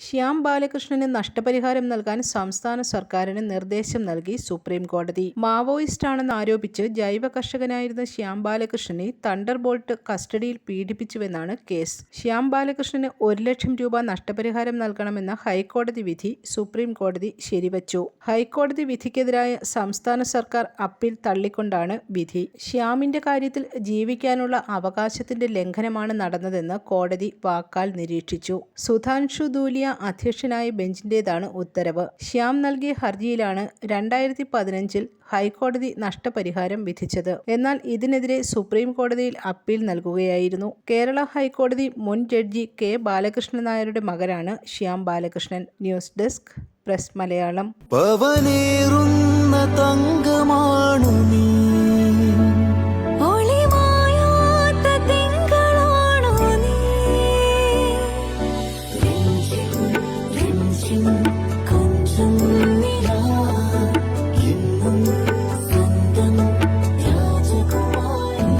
ശ്യാം ബാലകൃഷ്ണന് നഷ്ടപരിഹാരം നൽകാൻ സംസ്ഥാന സർക്കാരിന് നിർദ്ദേശം നൽകി സുപ്രീം കോടതി മാവോയിസ്റ്റാണെന്ന് ആരോപിച്ച് ജൈവ കർഷകനായിരുന്ന ശ്യാം ബാലകൃഷ്ണനെ തണ്ടർ ബോൾട്ട് കസ്റ്റഡിയിൽ പീഡിപ്പിച്ചുവെന്നാണ് കേസ്. ശ്യാം ബാലകൃഷ്ണന് ഒരു ലക്ഷം രൂപ നഷ്ടപരിഹാരം നൽകണമെന്ന ഹൈക്കോടതി വിധി സുപ്രീം കോടതി ശരിവച്ചു. ഹൈക്കോടതി വിധിക്കെതിരായ സംസ്ഥാന സർക്കാർ അപ്പീൽ തള്ളിക്കൊണ്ടാണ് വിധി. ശ്യാമിന്റെ കാര്യത്തിൽ ജീവിക്കാനുള്ള അവകാശത്തിന്റെ ലംഘനമാണ് നടന്നതെന്ന് കോടതി വാക്കാൽ നിരീക്ഷിച്ചു. സുധാൻഷു ദൂലിയ അധ്യക്ഷനായ ബെഞ്ചിന്റേതാണ് ഉത്തരവ്. ശ്യാം നൽകിയ ഹർജിയിലാണ് രണ്ടായിരത്തി പതിനഞ്ചിൽ ഹൈക്കോടതി നഷ്ടപരിഹാരം വിധിച്ചത്. എന്നാൽ ഇതിനെതിരെ സുപ്രീം കോടതിയിൽ അപ്പീൽ നൽകുകയായിരുന്നു. കേരള ഹൈക്കോടതി മുൻ ജഡ്ജി കെ ബാലകൃഷ്ണൻ നായരുടെ മകനാണ് Shyam Balakrishnan. News desk press Malayalam. രാജകുമാരി